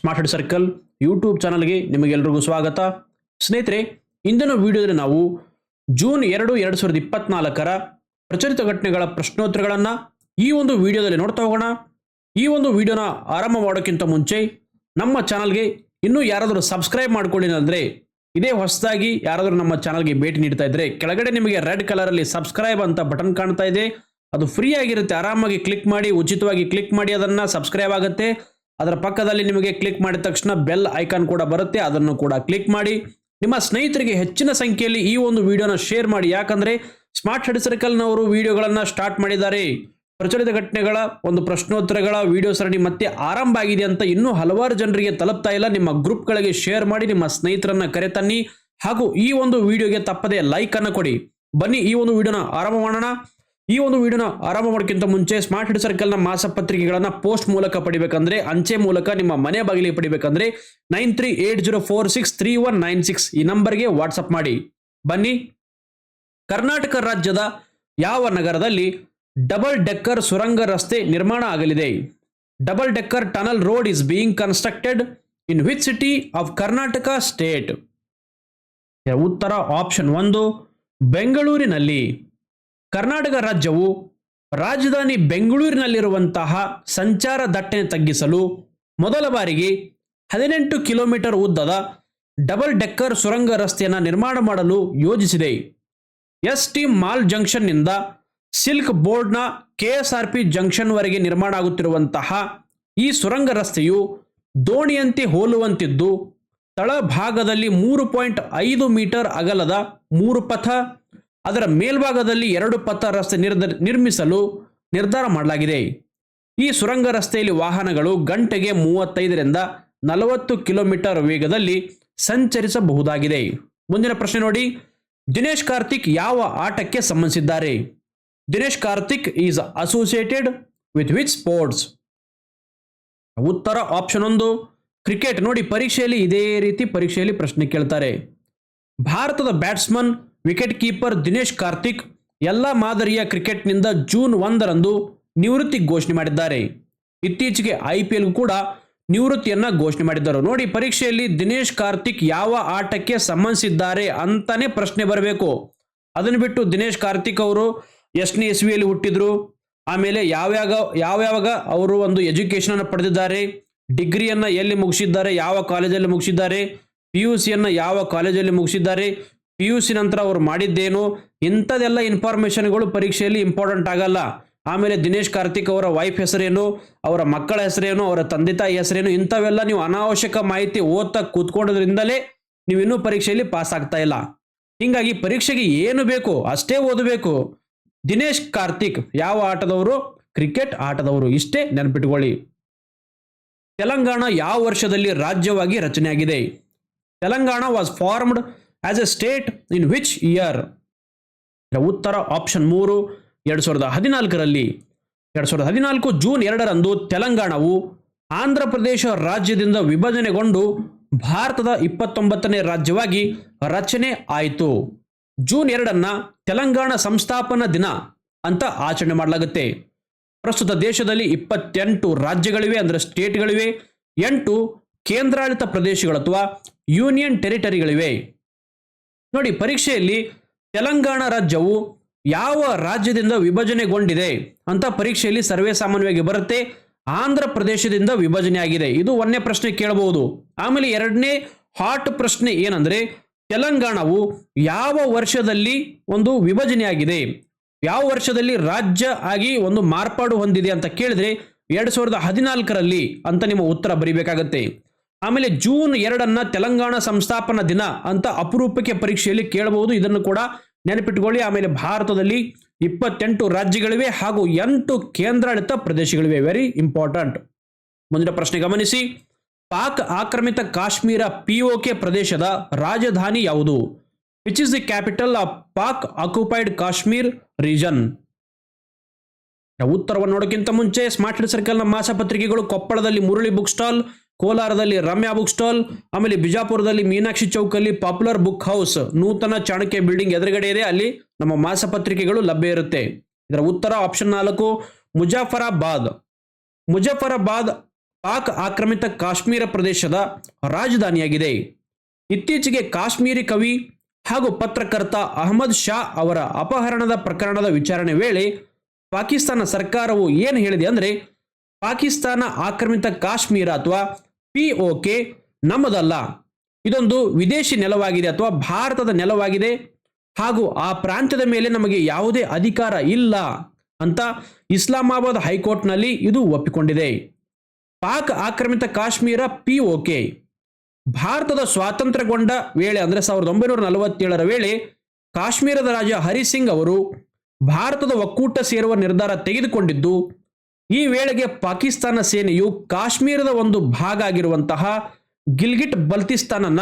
Smart head circle YouTube ಚಾನಲ್ಗೆ ನಿಮಗೆಲ್ರಿಗೂ ಸ್ವಾಗತ. ಸ್ನೇಹಿತರೆ, ಇಂದಿನ ವಿಡಿಯೋದಲ್ಲಿ ನಾವು ಜೂನ್ ಎರಡು ಎರಡು ಸಾವಿರದ ಇಪ್ಪತ್ನಾಲ್ಕರ ಪ್ರಚಲಿತ ಘಟನೆಗಳ ಪ್ರಶ್ನೋತ್ತರಗಳನ್ನು ಈ ಒಂದು ವಿಡಿಯೋದಲ್ಲಿ ನೋಡ್ತಾ ಹೋಗೋಣ. ಈ ಒಂದು ವಿಡಿಯೋನ ಆರಂಭ ಮಾಡೋಕ್ಕಿಂತ ಮುಂಚೆ ನಮ್ಮ ಚಾನಲ್ಗೆ ಇನ್ನೂ ಯಾರಾದರೂ ಸಬ್ಸ್ಕ್ರೈಬ್ ಮಾಡ್ಕೊಳ್ಳಿ ಅಂದರೆ ಇದೇ ಹೊಸದಾಗಿ ಯಾರಾದರೂ ನಮ್ಮ ಚಾನಲ್ಗೆ ಭೇಟಿ ನೀಡ್ತಾ ಇದ್ರೆ ಕೆಳಗಡೆ ನಿಮಗೆ ರೆಡ್ ಕಲರಲ್ಲಿ ಸಬ್ಸ್ಕ್ರೈಬ್ ಅಂತ ಬಟನ್ ಕಾಣ್ತಾ ಇದೆ. ಅದು ಫ್ರೀ ಆಗಿರುತ್ತೆ, ಆರಾಮಾಗಿ ಕ್ಲಿಕ್ ಮಾಡಿ, ಉಚಿತವಾಗಿ ಕ್ಲಿಕ್ ಮಾಡಿ ಅದನ್ನು ಸಬ್ಸ್ಕ್ರೈಬ್ ಆಗುತ್ತೆ. ಅದರ ಪಕ್ಕದಲ್ಲಿ ನಿಮಗೆ ಕ್ಲಿಕ್ ಮಾಡಿದ ತಕ್ಷಣ ಬೆಲ್ ಐಕಾನ್ ಕೂಡ ಬರುತ್ತೆ. ಅದನ್ನು ಕೂಡ ಕ್ಲಿಕ್ ಮಾಡಿ. ನಿಮ್ಮ ಸ್ನೇಹಿತರಿಗೆ ಹೆಚ್ಚಿನ ಸಂಖ್ಯೆಯಲ್ಲಿ ಈ ಒಂದು ವಿಡಿಯೋನ ಶೇರ್ ಮಾಡಿ. ಯಾಕಂದ್ರೆ ಸ್ಮಾರ್ಟ್ ಹೆಡ್ ಸರ್ಕಲ್ನವರು ವಿಡಿಯೋಗಳನ್ನು ಸ್ಟಾರ್ಟ್ ಮಾಡಿದ್ದಾರೆ. ಪ್ರಚಲಿತ ಘಟನೆಗಳ, ಒಂದು ಪ್ರಶ್ನೋತ್ತರಗಳ ವಿಡಿಯೋ ಸರಣಿ ಮತ್ತೆ ಆರಂಭ ಆಗಿದೆ ಅಂತ ಇನ್ನೂ ಹಲವಾರು ಜನರಿಗೆ ತಲುಪ್ತಾ ಇಲ್ಲ. ನಿಮ್ಮ ಗ್ರೂಪ್ಗಳಿಗೆ ಶೇರ್ ಮಾಡಿ, ನಿಮ್ಮ ಸ್ನೇಹಿತರನ್ನ ಕರೆತನ್ನಿ. ಹಾಗೂ ಈ ಒಂದು ವಿಡಿಯೋಗೆ ತಪ್ಪದೆ ಲೈಕ್ ಅನ್ನು ಕೊಡಿ. ಬನ್ನಿ ಈ ಒಂದು ವಿಡಿಯೋನ ಆರಂಭ ಮಾಡೋಣ. ಈ ಒಂದು ವಿಡಿಯೋನ ಆರಂಭ ಮಾಡೋಕ್ಕಿಂತ ಮುಂಚೆ ಸ್ಮಾರ್ಟ್ ಹಿಡ್ ಸರ್ಕಲ್ನ ಮಾಸಪತ್ರಿಕೆಗಳನ್ನ ಪೋಸ್ಟ್ ಮೂಲಕ ಪಡಿಬೇಕಂದ್ರೆ, ಅಂಚೆ ಮೂಲಕ ನಿಮ್ಮ ಮನೆ ಬಾಗಿಲಿಗೆ ಪಡಿಬೇಕಂದ್ರೆ nine three eight zero four six three one nine six ಈ ನಂಬರ್ಗೆ ವಾಟ್ಸಪ್ ಮಾಡಿ. ಬನ್ನಿ. ಕರ್ನಾಟಕ ರಾಜ್ಯದ ಯಾವ ನಗರದಲ್ಲಿ ಡಬಲ್ ಡೆಕ್ಕರ್ ಸುರಂಗ ರಸ್ತೆ ನಿರ್ಮಾಣ ಆಗಲಿದೆ? Double decker tunnel road is being constructed in which city of Karnataka state ಉತ್ತರ ಆಪ್ಷನ್ ಒಂದು, ಬೆಂಗಳೂರಿನಲ್ಲಿ. ಕರ್ನಾಟಕ ರಾಜ್ಯವು ರಾಜಧಾನಿ ಬೆಂಗಳೂರಿನಲ್ಲಿರುವಂತಹ ಸಂಚಾರ ದಟ್ಟಣೆ ತಗ್ಗಿಸಲು ಮೊದಲ ಬಾರಿಗೆ ಹದಿನೆಂಟು ಕಿಲೋಮೀಟರ್ ಉದ್ದದ ಡಬಲ್ ಡೆಕ್ಕರ್ ಸುರಂಗ ರಸ್ತೆಯನ್ನು ನಿರ್ಮಾಣ ಮಾಡಲು ಯೋಜಿಸಿದೆ. ಎಸ್ ಟಿ ಮಾಲ್ ಜಂಕ್ಷನ್ನಿಂದ ಸಿಲ್ಕ್ ಬೋರ್ಡ್ನ ಕೆಎಸ್ಆರ್ಪಿ ಜಂಕ್ಷನ್ವರೆಗೆ ನಿರ್ಮಾಣ ಆಗುತ್ತಿರುವಂತಹ ಈ ಸುರಂಗ ರಸ್ತೆಯು ದೋಣಿಯಂತೆ ಹೋಲುವಂತಿದ್ದು ತಳಭಾಗದಲ್ಲಿ ಮೂರು ಪಾಯಿಂಟ್ ಐದು ಮೀಟರ್ ಅಗಲದ ಮೂರು ಪಥ ಅದರ ಮೇಲ್ಭಾಗದಲ್ಲಿ ಎರಡು ಪಥ ರಸ್ತೆ ನಿರ್ಮಿಸಲು ನಿರ್ಧಾರ ಮಾಡಲಾಗಿದೆ. ಈ ಸುರಂಗ ರಸ್ತೆಯಲ್ಲಿ ವಾಹನಗಳು ಗಂಟೆಗೆ ಮೂವತ್ತೈದರಿಂದ ನಲವತ್ತು ಕಿಲೋಮೀಟರ್ ವೇಗದಲ್ಲಿ ಸಂಚರಿಸಬಹುದಾಗಿದೆ. ಮುಂದಿನ ಪ್ರಶ್ನೆ ನೋಡಿ. ದಿನೇಶ್ ಕಾರ್ತಿಕ್ ಯಾವ ಆಟಕ್ಕೆ ಸಂಬಂಧಿಸಿದ್ದಾರೆ? Dinesh Karthik is associated with which sports? ಉತ್ತರ ಆಪ್ಷನ್ ಒಂದು. ಕ್ರಿಕೆಟ್ ನೋಡಿ, ಪರೀಕ್ಷೆಯಲ್ಲಿ ಇದೇ ರೀತಿ ಪರೀಕ್ಷೆಯಲ್ಲಿ ಪ್ರಶ್ನೆ ಕೇಳ್ತಾರೆ. ಭಾರತದ batsman wicket keeper Dinesh Karthik ಎಲ್ಲ ಮಾದರಿಯ ಕ್ರಿಕೆಟ್ನಿಂದ ಜೂನ್ ಒಂದರಂದು ನಿವೃತ್ತಿ ಘೋಷಣೆ ಮಾಡಿದ್ದಾರೆ. ಇತ್ತೀಚೆಗೆ ಐ ಪಿ ಎಲ್ ಕೂಡ ನಿವೃತ್ತಿಯನ್ನ ಘೋಷಣೆ ಮಾಡಿದ್ದರು. ನೋಡಿ, ಪರೀಕ್ಷೆಯಲ್ಲಿ ದಿನೇಶ್ ಕಾರ್ತಿಕ್ ಯಾವ ಆಟಕ್ಕೆ ಸಂಬಂಧಿಸಿದ್ದಾರೆ ಅಂತಾನೆ ಪ್ರಶ್ನೆ ಬರಬೇಕು. ಅದನ್ನು ಬಿಟ್ಟು ದಿನೇಶ್ ಕಾರ್ತಿಕ್ ಅವರು ಎಷ್ಟನೇ ಇಸ್ವಿಯಲ್ಲಿ ಹುಟ್ಟಿದ್ರು, ಆಮೇಲೆ ಯಾವ್ಯಾವ ಯಾವ್ಯಾವಾಗ ಅವರು ಒಂದು ಎಜುಕೇಶನ್ ಅನ್ನು ಪಡೆದಿದ್ದಾರೆ ಡಿಗ್ರಿಯನ್ನು ಎಲ್ಲಿ ಮುಗಿಸಿದ್ದಾರೆ, ಯಾವ ಕಾಲೇಜಲ್ಲಿ ಮುಗಿಸಿದ್ದಾರೆ ಪಿ ಯು ಸಿಯನ್ನು ಯಾವ ಕಾಲೇಜಲ್ಲಿ ಮುಗಿಸಿದ್ದಾರೆ ಪಿ ಯು ಸಿ ನಂತರ ಅವರು ಮಾಡಿದ್ದೇನು? ಇಂಥದೆಲ್ಲ ಇನ್ಫಾರ್ಮೇಷನ್ಗಳು ಪರೀಕ್ಷೆಯಲ್ಲಿ ಇಂಪಾರ್ಟೆಂಟ್ ಆಗಲ್ಲ. ಆಮೇಲೆ ದಿನೇಶ್ ಕಾರ್ತಿಕ್ ಅವರ ವೈಫ್ ಹೆಸರೇನು? ಅವರ ಮಕ್ಕಳ ಹೆಸರೇನು? ಅವರ ತಂದೆ ತಾಯಿ ಹೆಸರೇನು? ಇಂಥವೆಲ್ಲ ನೀವು ಅನಾವಶ್ಯಕ ಮಾಹಿತಿ ಓದ್ತಾ ಕೂತ್ಕೊಂಡೋದ್ರಿಂದಲೇ ನೀವು ಇನ್ನೂ ಪರೀಕ್ಷೆಯಲ್ಲಿ ಪಾಸ್ ಆಗ್ತಾ ಇಲ್ಲ. ಹೀಗಾಗಿ ಪರೀಕ್ಷೆಗೆ ಏನು ಬೇಕು? ಅಷ್ಟೇ ಓದಬೇಕು. ದಿನೇಶ್ ಕಾರ್ತಿಕ್ ಯಾವ ಆಟದವರು? ಕ್ರಿಕೆಟ್ ಆಟದವರು. ಇಷ್ಟೇ ನೆನಪಿಟ್ಕೊಳ್ಳಿ. ತೆಲಂಗಾಣ ಯಾವ ವರ್ಷದಲ್ಲಿ ರಾಜ್ಯವಾಗಿ ರಚನೆಯಾಗಿದೆ? Telangana was formed as a state in which year ಉತ್ತರ ಆಪ್ಷನ್ ಮೂರು, ಎರಡು ಸಾವಿರದ ಹದಿನಾಲ್ಕರಲ್ಲಿ. ಎರಡು ಸಾವಿರದ ಹದಿನಾಲ್ಕು ಜೂನ್ ಎರಡರಂದು ತೆಲಂಗಾಣವು ಆಂಧ್ರ ಪ್ರದೇಶ ರಾಜ್ಯದಿಂದ ವಿಭಜನೆಗೊಂಡು ಭಾರತದ ಇಪ್ಪತ್ತೊಂಬತ್ತನೇ ರಾಜ್ಯವಾಗಿ ರಚನೆ ಆಯಿತು. ಜೂನ್ ಎರಡನ್ನ ತೆಲಂಗಾಣ ಸಂಸ್ಥಾಪನಾ ದಿನ ಅಂತ ಆಚರಣೆ ಮಾಡಲಾಗುತ್ತೆ. ಪ್ರಸ್ತುತ ದೇಶದಲ್ಲಿ ಇಪ್ಪತ್ತೆಂಟು ರಾಜ್ಯಗಳಿವೆ ಅಂದರೆ ಸ್ಟೇಟ್ಗಳಿವೆ, ಎಂಟು ಕೇಂದ್ರಾಡಳಿತ ಪ್ರದೇಶಗಳು ಅಥವಾ ಯೂನಿಯನ್ ಟೆರಿಟರಿಗಳಿವೆ. ನೋಡಿ, ಪರೀಕ್ಷೆಯಲ್ಲಿ ತೆಲಂಗಾಣ ರಾಜ್ಯವು ಯಾವ ರಾಜ್ಯದಿಂದ ವಿಭಜನೆಗೊಂಡಿದೆ ಅಂತ ಪರೀಕ್ಷೆಯಲ್ಲಿ ಸರ್ವೇ ಸಾಮಾನ್ಯವಾಗಿ ಬರುತ್ತೆ. ಆಂಧ್ರ ಪ್ರದೇಶದಿಂದ ವಿಭಜನೆಯಾಗಿದೆ ಇದು ಒಂದನೇ ಪ್ರಶ್ನೆ ಕೇಳಬಹುದು. ಆಮೇಲೆ ಎರಡನೇ ಹಾಟ್ ಪ್ರಶ್ನೆ ಏನಂದ್ರೆ, ತೆಲಂಗಾಣವು ಯಾವ ವರ್ಷದಲ್ಲಿ ಒಂದು ವಿಭಜನೆಯಾಗಿದೆ ಯಾವ ವರ್ಷದಲ್ಲಿ ರಾಜ್ಯ ಆಗಿ ಒಂದು ಮಾರ್ಪಾಡು ಹೊಂದಿದೆ ಅಂತ ಕೇಳಿದ್ರೆ, ಎರಡ್ ಸಾವಿರದ ಹದಿನಾಲ್ಕರಲ್ಲಿ ಅಂತ ನಿಮ್ಮ ಉತ್ತರ ಬರಿಬೇಕಾಗತ್ತೆ. ಆಮೇಲೆ ಜೂನ್ ಎರಡನ್ನ ತೆಲಂಗಾಣ ಸಂಸ್ಥಾಪನಾ ದಿನ ಅಂತ ಅಪರೂಪಕ್ಕೆ ಪರೀಕ್ಷೆಯಲ್ಲಿ ಕೇಳಬಹುದು. ಇದನ್ನು ಕೂಡ ನೆನಪಿಟ್ಟುಕೊಳ್ಳಿ ಆಮೇಲೆ ಭಾರತದಲ್ಲಿ ಇಪ್ಪತ್ತೆಂಟು ರಾಜ್ಯಗಳಿವೆ ಹಾಗೂ ಎಂಟು ಕೇಂದ್ರಾಡಳಿತ ಪ್ರದೇಶಗಳಿವೆ. ವೆರಿ ಇಂಪಾರ್ಟೆಂಟ್ ಮುಂದಿನ ಪ್ರಶ್ನೆ ಗಮನಿಸಿ. ಪಾಕ್ ಆಕ್ರಮಿತ ಕಾಶ್ಮೀರ ಪಿಒಕೆ ಪ್ರದೇಶದ ರಾಜಧಾನಿ ಯಾವುದು? Which is the capital of Pak occupied Kashmir region ಉತ್ತರವನ್ನು ನೋಡೋಕ್ಕಿಂತ ಮುಂಚೆ ಸ್ಮಾರ್ಟ್ ಸರ್ಕಲ್ನ ಮಾಸಪತ್ರಿಕೆಗಳು ಕೊಪ್ಪಳದಲ್ಲಿ ಮುರಳಿ ಬುಕ್ ಸ್ಟಾಲ್ ಕೋಲಾರದಲ್ಲಿ ರಮ್ಯಾ ಬುಕ್ ಸ್ಟಾಲ್, ಆಮೇಲೆ ಬಿಜಾಪುರದಲ್ಲಿ ಮೀನಾಕ್ಷಿ ಚೌಕಲ್ಲಿ ಪಾಪ್ಯುಲರ್ ಬುಕ್ ಹೌಸ್, ನೂತನ ಚಾಣಕ್ಯ ಬಿಲ್ಡಿಂಗ್ ಎದುರುಗಡೆ ಇದೆ. ಅಲ್ಲಿ ನಮ್ಮ ಮಾಸಪತ್ರಿಕೆಗಳು ಲಭ್ಯ ಇರುತ್ತೆ. ಇದರ ಉತ್ತರ ಆಪ್ಷನ್ ನಾಲ್ಕು, ಮುಜಾಫರಾಬಾದ್. ಮುಜಫರಾಬಾದ್ ಪಾಕ್ ಆಕ್ರಮಿತ ಕಾಶ್ಮೀರ ಪ್ರದೇಶದ ರಾಜಧಾನಿಯಾಗಿದೆ. ಇತ್ತೀಚೆಗೆ ಕಾಶ್ಮೀರಿ ಕವಿ ಹಾಗೂ ಪತ್ರಕರ್ತ ಅಹಮದ್ ಶಾ ಅವರ ಅಪಹರಣದ ಪ್ರಕರಣದ ವಿಚಾರಣೆ ವೇಳೆ ಪಾಕಿಸ್ತಾನ ಸರ್ಕಾರವು ಏನು ಹೇಳಿದೆ ಅಂದರೆ, ಪಾಕಿಸ್ತಾನ ಆಕ್ರಮಿತ ಕಾಶ್ಮೀರ ಅಥವಾ ಪಿ ನಮ್ಮದಲ್ಲ. ಇದೊಂದು ವಿದೇಶಿ ನೆಲವಾಗಿದೆ ಅಥವಾ ಭಾರತದ ನೆಲವಾಗಿದೆ. ಹಾಗೂ ಆ ಪ್ರಾಂತ್ಯದ ಮೇಲೆ ನಮಗೆ ಯಾವುದೇ ಅಧಿಕಾರ ಇಲ್ಲ ಅಂತ ಇಸ್ಲಾಮಾಬಾದ್ ಹೈಕೋರ್ಟ್ನಲ್ಲಿ ಇದು ಒಪ್ಪಿಕೊಂಡಿದೆ. ಪಾಕ್ ಆಕ್ರಮಿತ ಕಾಶ್ಮೀರ ಪಿ ಕೆ ಭಾರತದ ಸ್ವಾತಂತ್ರ್ಯಗೊಂಡ ವೇಳೆ, ಅಂದರೆ ಸಾವಿರದ ಒಂಬೈನೂರ ನಲವತ್ತೇಳರ ವೇಳೆ ಕಾಶ್ಮೀರದ ರಾಜ ಹರಿಸಿಂಗ್ ಅವರು ಭಾರತದ ಒಕ್ಕೂಟ ಸೇರುವ ನಿರ್ಧಾರ ತೆಗೆದುಕೊಂಡಿದ್ದು ಈ ವೇಳೆಗೆ ಪಾಕಿಸ್ತಾನ ಸೇನೆಯು ಕಾಶ್ಮೀರದ ಒಂದು ಭಾಗ ಆಗಿರುವಂತಹ ಗಿಲ್ಗಿಟ್ ಬಲ್ತಿಸ್ತಾನನ್ನ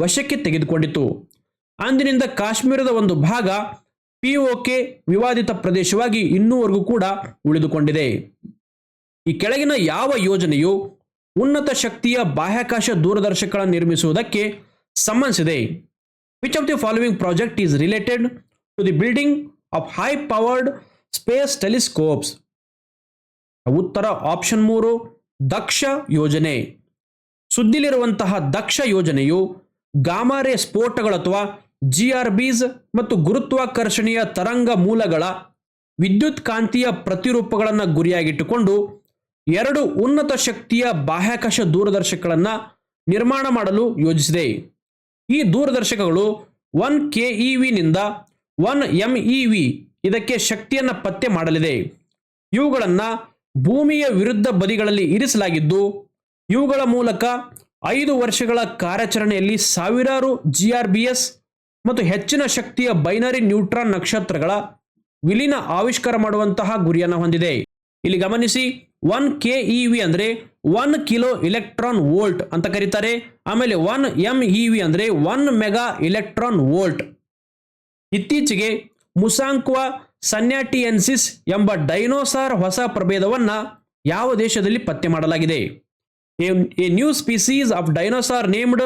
ವಶಕ್ಕೆ ತೆಗೆದುಕೊಂಡಿತು. ಅಂದಿನಿಂದ ಕಾಶ್ಮೀರದ ಒಂದು ಭಾಗ ಪಿಒಕೆ ವಿವಾದಿತ ಪ್ರದೇಶವಾಗಿ ಇನ್ನೂವರೆಗೂ ಕೂಡ ಉಳಿದುಕೊಂಡಿದೆ. ಈ ಕೆಳಗಿನ ಯಾವ ಯೋಜನೆಯು ಉನ್ನತ ಶಕ್ತಿಯ ಬಾಹ್ಯಾಕಾಶ ದೂರದರ್ಶಕಗಳ ನಿರ್ಮಿಸುವುದಕ್ಕೆ ಸಂಬಂಧಿಸಿದೆ. Which of the following project is related to the building of high powered space telescopes ಉತ್ತರ ಆಪ್ಷನ್ ಮೂರು, ದಕ್ಷ ಯೋಜನೆ. ಸುದ್ದಿಲಿರುವಂತಹ ದಕ್ಷ ಯೋಜನೆಯು ಗಾಮಾರೆ ಸ್ಫೋಟಗಳು ಅಥವಾ ಜಿ ಆರ್ ಬೀಸ್ ಮತ್ತು ಗುರುತ್ವಾಕರ್ಷಣೀಯ ತರಂಗ ಮೂಲಗಳ ವಿದ್ಯುತ್ ಕಾಂತೀಯ ಪ್ರತಿರೂಪಗಳನ್ನು ಗುರಿಯಾಗಿಟ್ಟುಕೊಂಡು ಎರಡು ಉನ್ನತ ಶಕ್ತಿಯ ಬಾಹ್ಯಾಕಾಶ ದೂರದರ್ಶಕಗಳನ್ನು ನಿರ್ಮಾಣ ಮಾಡಲು ಯೋಜಿಸಿದೆ. ಈ ದೂರದರ್ಶಕಗಳು ಒನ್ ಕೆ ಇ ವಿನಿಂದ ಒನ್ ಎಂ ಇ ವಿ ಇದಕ್ಕೆ ಶಕ್ತಿಯನ್ನು ಪತ್ತೆ ಮಾಡಲಿದೆ. ಇವುಗಳನ್ನು ಭೂಮಿಯ ವಿರುದ್ಧ ಬದಿಗಳಲ್ಲಿ ಇರಿಸಲಾಗಿದ್ದು, ಇವುಗಳ ಮೂಲಕ ಐದು ವರ್ಷಗಳ ಕಾರ್ಯಾಚರಣೆಯಲ್ಲಿ ಸಾವಿರಾರು ಜಿ ಆರ್ ಬಿ ಎಸ್ ಮತ್ತು ಹೆಚ್ಚಿನ ಶಕ್ತಿಯ ಬೈನರಿ ನ್ಯೂಟ್ರಾನ್ ನಕ್ಷತ್ರಗಳ ವಿಲೀನ ಆವಿಷ್ಕಾರ ಮಾಡುವಂತಹ ಗುರಿಯನ್ನು ಹೊಂದಿದೆ. ಇಲ್ಲಿ ಗಮನಿಸಿ, ಒನ್ ಕೆ ಇ ವಿ ಅಂದರೆ ಒನ್ ಕಿಲೋ ಇಲೆಕ್ಟ್ರಾನ್ ವೋಲ್ಟ್ ಅಂತ ಕರೀತಾರೆ. ಆಮೇಲೆ ಒನ್ ಎಂ ಇ ವಿ ಅಂದರೆ ಒನ್ ಮೆಗಾ ಇಲೆಕ್ಟ್ರಾನ್ ವೋಲ್ಟ್. ಇತ್ತೀಚೆಗೆ ಮುಸಾಂಕ್ವಾ ಸನ್ಯಾಟಿಯನ್ಸಿಸ್ ಎಂಬ ಡೈನೋಸಾರ್ ಹೊಸ ಪ್ರಭೇದವನ್ನು ಯಾವ ದೇಶದಲ್ಲಿ ಪತ್ತೆ ಮಾಡಲಾಗಿದೆ? A new species of dinosaur named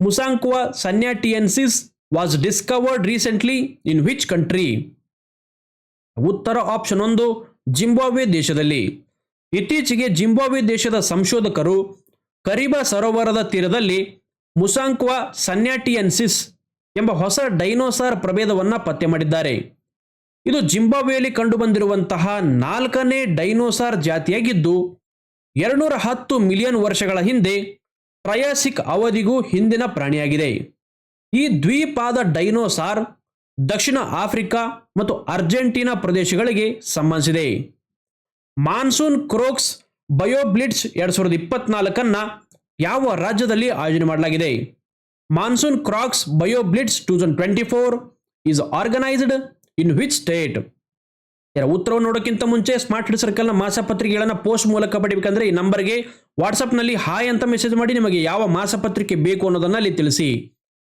Musankwa sanyatiensis was discovered recently in which country? ಉತ್ತರ ಆಪ್ಷನ್ ಒಂದು, ಜಿಂಬಾಬ್ವೆ ದೇಶದಲ್ಲಿ. ಇತ್ತೀಚೆಗೆ ಜಿಂಬಾಬ್ವೆ ದೇಶದ ಸಂಶೋಧಕರು ಕರಿಬ ಸರೋವರದ ತೀರದಲ್ಲಿ ಮುಸಾಂಕ್ವಾ ಸನ್ಯಾಟಿಯನ್ಸಿಸ್ ಎಂಬ ಹೊಸ ಡೈನೋಸಾರ್ ಪ್ರಭೇದವನ್ನು ಪತ್ತೆ ಮಾಡಿದ್ದಾರೆ. ಇದು ಜಿಂಬಾಬ್ವೆಯಲ್ಲಿ ಕಂಡುಬಂದಿರುವಂತಹ ನಾಲ್ಕನೇ ಡೈನೋಸಾರ್ ಜಾತಿಯಾಗಿದ್ದು ಎರಡುನೂರ ಹತ್ತು ಮಿಲಿಯನ್ ವರ್ಷಗಳ ಹಿಂದೆ ಟ್ರಯಾಸಿಕ್ ಅವಧಿಗೂ ಹಿಂದಿನ ಪ್ರಾಣಿಯಾಗಿದೆ. ಈ ದ್ವಿಪಾದ ಡೈನೋಸಾರ್ ದಕ್ಷಿಣ ಆಫ್ರಿಕಾ ಮತ್ತು ಅರ್ಜೆಂಟೀನಾ ಪ್ರದೇಶಗಳಿಗೆ ಸಂಬಂಧಿಸಿದೆ. ಮಾನ್ಸೂನ್ ಕ್ರೋಕ್ಸ್ ಬಯೋಬ್ಲಿಟ್ಸ್ ಎರಡು ಸಾವಿರದ ಇಪ್ಪತ್ನಾಲ್ಕನ್ನ ಯಾವ ರಾಜ್ಯದಲ್ಲಿ ಆಯೋಜನೆ ಮಾಡಲಾಗಿದೆ? Monsoon croaks bioblitz two thousand twenty four is organised in which state ಉತ್ತರವನ್ನು ನೋಡೋಕ್ಕಿಂತ ಮುಂಚೆ ಸ್ಮಾರ್ಟ್ ಹಿಡ್ ಸರ್ಕಲ್ನ ಮಾಸಪತ್ರಿಕೆಗಳನ್ನು ಪೋಸ್ಟ್ ಮೂಲಕ ಪಡಿಬೇಕಂದ್ರೆ ಈ ನಂಬರ್ಗೆ ವಾಟ್ಸಪ್ನಲ್ಲಿ ಹಾಯ್ ಅಂತ ಮೆಸೇಜ್ ಮಾಡಿ ನಿಮಗೆ ಯಾವ ಮಾಸಪತ್ರಿಕೆ ಬೇಕು ಅನ್ನೋದನ್ನ ಅಲ್ಲಿ ತಿಳಿಸಿ.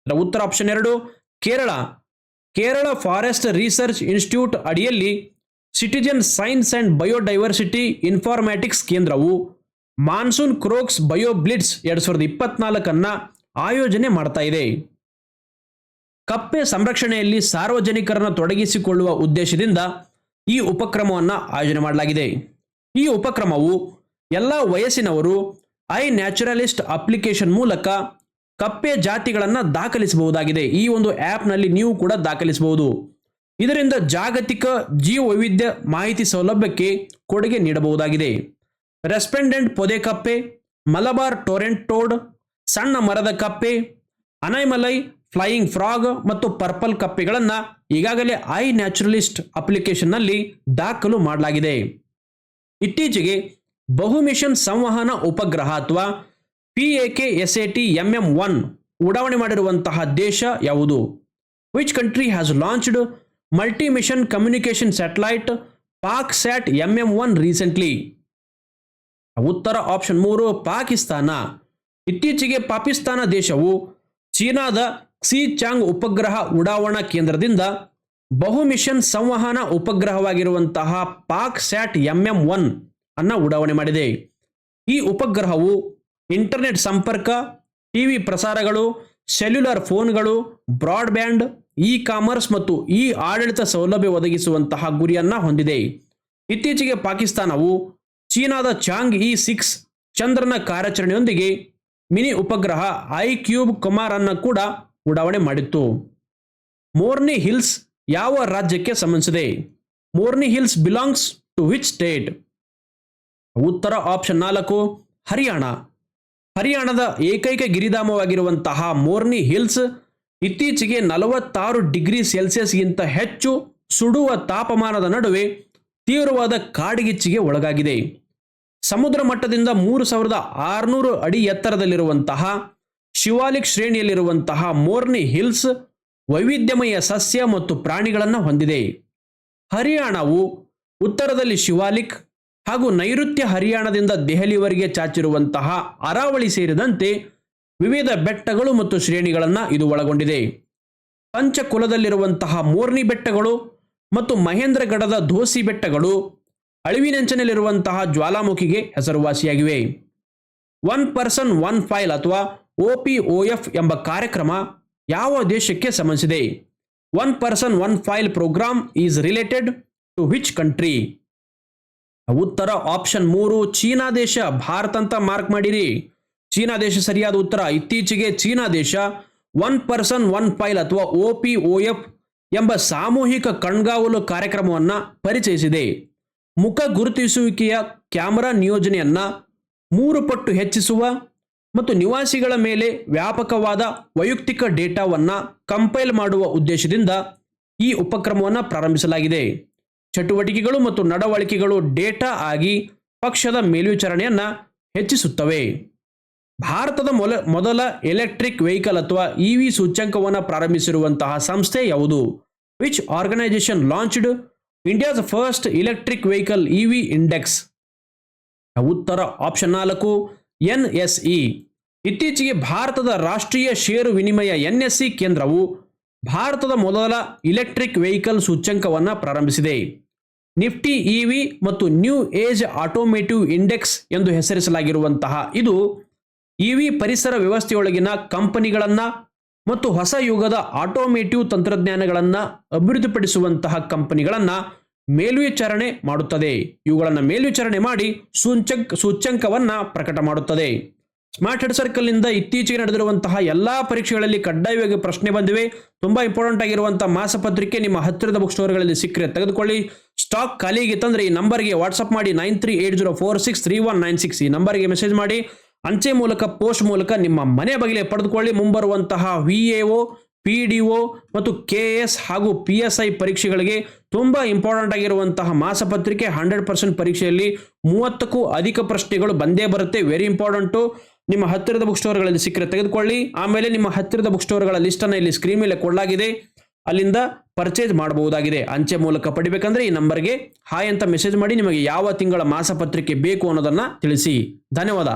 ಉತ್ತರ ಆಪ್ಷನ್ ಎರಡು? Kerala. Kerala forest research institute ಅಡಿಯಲ್ಲಿ citizen science and biodiversity informatics ಕೇಂದ್ರವು ಮಾನ್ಸೂನ್ ಕ್ರೋಕ್ಸ್ ಬಯೋಬ್ಲಿಡ್ಸ್ ಎರಡು ಸಾವಿರದ ಇಪ್ಪತ್ನಾಲ್ಕನ್ನ ಆಯೋಜನೆ ಮಾಡ್ತಾ ಇದೆ. ಕಪ್ಪೆ ಸಂರಕ್ಷಣೆಯಲ್ಲಿ ಸಾರ್ವಜನಿಕರನ್ನು ತೊಡಗಿಸಿಕೊಳ್ಳುವ ಉದ್ದೇಶದಿಂದ ಈ ಉಪಕ್ರಮವನ್ನು ಆಯೋಜನೆ ಮಾಡಲಾಗಿದೆ. ಈ ಉಪಕ್ರಮವು ಎಲ್ಲ ವಯಸ್ಸಿನವರು ಐ ನ್ಯಾಚುರಲಿಸ್ಟ್ ಅಪ್ಲಿಕೇಶನ್ ಮೂಲಕ ಕಪ್ಪೆ ಜಾತಿಗಳನ್ನು ದಾಖಲಿಸಬಹುದಾಗಿದೆ. ಈ ಒಂದು ಆ್ಯಪ್ನಲ್ಲಿ ನೀವು ಕೂಡ ದಾಖಲಿಸಬಹುದು. ಇದರಿಂದ ಜಾಗತಿಕ ಜೀವ ವೈವಿಧ್ಯ ಮಾಹಿತಿ ಸೌಲಭ್ಯಕ್ಕೆ ಕೊಡುಗೆ ನೀಡಬಹುದಾಗಿದೆ. ರೆಸ್ಪೆಂಡೆಂಟ್ ಪೊದೆ ಕಪ್ಪೆ, ಮಲಬಾರ್ ಟೋರೆಂಟ್ ಟೋಡ್ ಸಣ್ಣ ಮರದ ಕಪ್ಪೆ ಅನೈಮಲೈ ಫ್ಲೈಯಿಂಗ್ ಫ್ರಾಗ್ ಮತ್ತು ಪರ್ಪಲ್ ಕಪ್ಪೆಗಳನ್ನು ಈಗಾಗಲೇ ಐ ನ್ಯಾಚುರಲಿಸ್ಟ್ ಅಪ್ಲಿಕೇಶನ್ನಲ್ಲಿ ದಾಖಲು ಮಾಡಲಾಗಿದೆ. ಇತ್ತೀಚೆಗೆ ಬಹುಮಿಷನ್ ಸಂವಹನ ಉಪಗ್ರಹ ಅಥವಾ P A K S A T M M one ಉಡಾವಣೆ ಮಾಡಿರುವಂತಹ ದೇಶ ಯಾವುದು? Which country has launched multi mission communication satellite PakSat M M one recently ಉತ್ತರ ಆಪ್ಷನ್ ಮೂರು, ಪಾಕಿಸ್ತಾನ. ಇತ್ತೀಚೆಗೆ ಪಾಕಿಸ್ತಾನ ದೇಶವು ಚೀನಾದ ಕ್ಸಿ ಚಾಂಗ್ ಉಪಗ್ರಹ ಉಡಾವಣಾ ಕೇಂದ್ರದಿಂದ ಬಹುಮಿಷನ್ ಸಂವಹನ ಉಪಗ್ರಹವಾಗಿರುವಂತಹ Pak sat M M one ಅನ್ನ ಉಡಾವಣೆ ಮಾಡಿದೆ. ಈ ಉಪಗ್ರಹವು ಇಂಟರ್ನೆಟ್ ಸಂಪರ್ಕ, ಟಿವಿ ಪ್ರಸಾರಗಳು, ಸೆಲ್ಯುಲರ್ ಫೋನ್ಗಳು, ಬ್ರಾಡ್ಬ್ಯಾಂಡ್ ಇ ಕಾಮರ್ಸ್ ಮತ್ತು ಇ ಆಡಳಿತ ಸೌಲಭ್ಯ ಒದಗಿಸುವಂತಹ ಗುರಿಯನ್ನ ಹೊಂದಿದೆ. ಇತ್ತೀಚೆಗೆ ಪಾಕಿಸ್ತಾನವು ಚೀನಾದ ಚಾಂಗ್ ಇ ಸಿಕ್ಸ್ ಚಂದ್ರನ ಕಾರ್ಯಾಚರಣೆಯೊಂದಿಗೆ ಮಿನಿ ಉಪಗ್ರಹ ಐ ಕ್ಯೂಬ್ ಕುಮಾರ್ ಅನ್ನು ಕೂಡ ಉಡಾವಣೆ ಮಾಡಿತ್ತು. ಮೋರ್ನಿ ಹಿಲ್ಸ್ ಯಾವ ರಾಜ್ಯಕ್ಕೆ ಸಂಬಂಧಿಸಿದೆ? Morni hills belongs to which state? ಉತ್ತರ ಆಪ್ಷನ್ ನಾಲ್ಕು, ಹರಿಯಾಣ. ಹರಿಯಾಣದ ಏಕೈಕ ಗಿರಿಧಾಮವಾಗಿರುವಂತಹ ಮೋರ್ನಿ ಹಿಲ್ಸ್ ಇತ್ತೀಚೆಗೆ ನಲವತ್ತಾರು ಡಿಗ್ರಿ ಸೆಲ್ಸಿಯಸ್ಗಿಂತ ಹೆಚ್ಚು ಸುಡುವ ತಾಪಮಾನದ ನಡುವೆ ತೀವ್ರವಾದ ಕಾಡ್ಗಿಚ್ಚಿಗೆ ಒಳಗಾಗಿದೆ. ಸಮುದ್ರ ಮಟ್ಟದಿಂದ ಮೂರು ಸಾವಿರದ ಆರುನೂರು ಅಡಿ ಎತ್ತರದಲ್ಲಿರುವಂತಹ ಶಿವಾಲಿಕ್ ಶ್ರೇಣಿಯಲ್ಲಿರುವಂತಹ ಮೋರ್ನಿ ಹಿಲ್ಸ್ ವೈವಿಧ್ಯಮಯ ಸಸ್ಯ ಮತ್ತು ಪ್ರಾಣಿಗಳನ್ನು ಹೊಂದಿದೆ. ಹರಿಯಾಣವು ಉತ್ತರದಲ್ಲಿ ಶಿವಾಲಿಕ್ ಹಾಗೂ ನೈಋತ್ಯ ಹರಿಯಾಣದಿಂದ ದೆಹಲಿವರೆಗೆ ಚಾಚಿರುವಂತಹ ಅರಾವಳಿ ಸೇರಿದಂತೆ ವಿವಿಧ ಬೆಟ್ಟಗಳು ಮತ್ತು ಶ್ರೇಣಿಗಳನ್ನು ಇದು ಒಳಗೊಂಡಿದೆ. ಪಂಚಕುಲದಲ್ಲಿರುವಂತಹ ಮೋರ್ನಿ ಬೆಟ್ಟಗಳು ಮತ್ತು ಮಹೇಂದ್ರಗಢದ ಧೋಸಿ ಬೆಟ್ಟಗಳು ಅಳಿವಿನಂಚಿನಲ್ಲಿರುವಂತಹ ಜ್ವಾಲಾಮುಖಿಗೆ ಹೆಸರುವಾಸಿಯಾಗಿವೆ. ಒನ್ ಪರ್ಸನ್ ಒನ್ ಫೈಲ್ ಅಥವಾ ಒ ಪಿ ಒ ಎಫ್ ಎಂಬ ಕಾರ್ಯಕ್ರಮ ಯಾವ ದೇಶಕ್ಕೆ ಸಂಬಂಧಿಸಿದೆ? One person one file program is related to which country ಉತ್ತರ ಆಪ್ಷನ್ ಮೂರು, ಚೀನಾ ದೇಶ, ಭಾರತ ಅಂತ ಮಾರ್ಕ್ ಮಾಡಿರಿ. ಚೀನಾ ದೇಶ ಸರಿಯಾದ ಉತ್ತರ, ಇತ್ತೀಚೆಗೆ ಚೀನಾ ದೇಶ ಒನ್ ಪರ್ಸನ್ ಒನ್ ಫೈಲ್ ಅಥವಾ ಒ ಪಿ ಒ ಎಫ್ ಎಂಬ ಸಾಮೂಹಿಕ ಕಣ್ಗಾವಲು ಕಾರ್ಯಕ್ರಮವನ್ನು ಪರಿಚಯಿಸಿದೆ. ಮುಖ ಗುರುತಿಸುವಿಕೆಯ ಕ್ಯಾಮರಾ ನಿಯೋಜನೆಯನ್ನು ಮೂರು ಪಟ್ಟು ಹೆಚ್ಚಿಸುವ ಮತ್ತು ನಿವಾಸಿಗಳ ಮೇಲೆ ವ್ಯಾಪಕವಾದ ವೈಯಕ್ತಿಕ ಡೇಟಾವನ್ನು ಕಂಪೈಲ್ ಮಾಡುವ ಉದ್ದೇಶದಿಂದ ಈ ಉಪಕ್ರಮವನ್ನು ಪ್ರಾರಂಭಿಸಲಾಗಿದೆ. ಚಟುವಟಿಕೆಗಳು ಮತ್ತು ನಡವಳಿಕೆಗಳು ಡೇಟಾ ಆಗಿ ಪಕ್ಷದ ಮೇಲ್ವಿಚಾರಣೆಯನ್ನು ಹೆಚ್ಚಿಸುತ್ತವೆ. ಭಾರತದ ಮೊಲ, ಮೊದಲ ಎಲೆಕ್ಟ್ರಿಕ್ ವೆಹಿಕಲ್ ಅಥವಾ ಇವಿ ಸೂಚ್ಯಂಕವನ್ನು ಪ್ರಾರಂಭಿಸಿರುವಂತಹ ಸಂಸ್ಥೆ ಯಾವುದು? Which organisation launched India's first electric vehicle EV index? ಉತ್ತರ ಆಪ್ಷನ್ ನಾಲ್ಕು ಎನ್ ಎಸ್ ಇ. ಇತ್ತೀಚೆಗೆ ಭಾರತದ ರಾಷ್ಟ್ರೀಯ ಷೇರು ವಿನಿಮಯ ಎನ್ ಎಸ್ ಸಿ ಕೇಂದ್ರವು ಭಾರತದ ಮೊದಲ ಇಲೆಕ್ಟ್ರಿಕ್ ವೆಹಿಕಲ್ ಸೂಚ್ಯಂಕವನ್ನು ಪ್ರಾರಂಭಿಸಿದೆ. ನಿಫ್ಟಿ ಇವಿ ಮತ್ತು ನ್ಯೂ ಏಜ್ ಆಟೋಮೇಟಿವ್ ಇಂಡೆಕ್ಸ್ ಎಂದು ಹೆಸರಿಸಲಾಗಿರುವಂತಹ ಇದು ಇವಿ ಪರಿಸರ ವ್ಯವಸ್ಥೆಯೊಳಗಿನ ಕಂಪನಿಗಳನ್ನು ಮತ್ತು ಹೊಸ ಯುಗದ ಆಟೋಮೇಟಿವ್ ತಂತ್ರಜ್ಞಾನಗಳನ್ನು ಅಭಿವೃದ್ಧಿಪಡಿಸುವಂತಹ ಕಂಪನಿಗಳನ್ನು ಮೇಲ್ವಿಚಾರಣೆ ಮಾಡುತ್ತದೆ. ಇವುಗಳನ್ನು ಮೇಲ್ವಿಚಾರಣೆ ಮಾಡಿ ಸೂಚ್ಯಂಕ, ಸೂಚ್ಯಂಕವನ್ನು ಪ್ರಕಟ ಮಾಡುತ್ತದೆ. ಸ್ಮಾರ್ಟ್ ಹೆಡ್ ಸರ್ಕಲ್ನಿಂದ ಇತ್ತೀಚೆಗೆ ನಡೆದಿರುವಂತಹ ಎಲ್ಲಾ ಪರೀಕ್ಷೆಗಳಲ್ಲಿ ಕಡ್ಡಾಯವಾಗಿ ಪ್ರಶ್ನೆ ಬಂದಿವೆ. ತುಂಬಾ ಇಂಪಾರ್ಟೆಂಟ್ ಆಗಿರುವಂತಹ ಮಾಸಪತ್ರಿಕೆ ನಿಮ್ಮ ಹತ್ತಿರದ ಬುಕ್ ಸ್ಟೋರ್ಗಳಲ್ಲಿ ಸಿಕ್ಕರೆ ತೆಗೆದುಕೊಳ್ಳಿ. ಸ್ಟಾಕ್ ಖಾಲಿಗಿತ್ತಂದ್ರೆ ಈ ನಂಬರ್ಗೆ ವಾಟ್ಸ್ಆಪ್ ಮಾಡಿ nine three eight zero four six three one nine six ಈ ನಂಬರ್ಗೆ ಮೆಸೇಜ್ ಮಾಡಿ. ಅಂಚೆ ಮೂಲಕ, ಪೋಸ್ಟ್ ಮೂಲಕ ನಿಮ್ಮ ಮನೆ ಬಗೆಲೆ ಪಡೆದುಕೊಳ್ಳಿ. ಮುಂಬರುವಂತಹ ವಿ ಎ ಒ ಪಿ ಮತ್ತು ಕೆ ಎಸ್ ಹಾಗೂ ಪಿ ಎಸ್ ಐ ಪರೀಕ್ಷೆಗಳಿಗೆ ತುಂಬ ಇಂಪಾರ್ಟೆಂಟ್ ಆಗಿರುವಂತಹ ಮಾಸಪತ್ರಿಕೆ ಹಂಡ್ರೆಡ್ ಪರ್ಸೆಂಟ್ ಪರೀಕ್ಷೆಯಲ್ಲಿ ಮೂವತ್ತಕ್ಕೂ ಅಧಿಕ ಪ್ರಶ್ನೆಗಳು ಬಂದೇ ಬರುತ್ತೆ. ವೆರಿ ಇಂಪಾರ್ಟೆಂಟು ನಿಮ್ಮ ಹತ್ತಿರದ ಬುಕ್ ಸ್ಟೋರ್ಗಳಲ್ಲಿ ಸಿಕ್ಕರೆ ತೆಗೆದುಕೊಳ್ಳಿ. ಆಮೇಲೆ ನಿಮ್ಮ ಹತ್ತಿರದ ಬುಕ್ ಸ್ಟೋರ್ಗಳ ಲಿಸ್ಟನ್ನು ಇಲ್ಲಿ ಸ್ಕ್ರೀನ್ ಮೇಲೆ ಕೊಡಲಾಗಿದೆ. ಅಲ್ಲಿಂದ ಪರ್ಚೇಸ್ ಮಾಡಬಹುದಾಗಿದೆ. ಅಂಚೆ ಮೂಲಕ ಪಡಿಬೇಕಂದ್ರೆ ಈ ನಂಬರ್ಗೆ ಹಾಯ್ ಅಂತ ಮೆಸೇಜ್ ಮಾಡಿ ನಿಮಗೆ ಯಾವ ತಿಂಗಳ ಮಾಸಪತ್ರಿಕೆ ಬೇಕು ಅನ್ನೋದನ್ನ ತಿಳಿಸಿ. ಧನ್ಯವಾದ.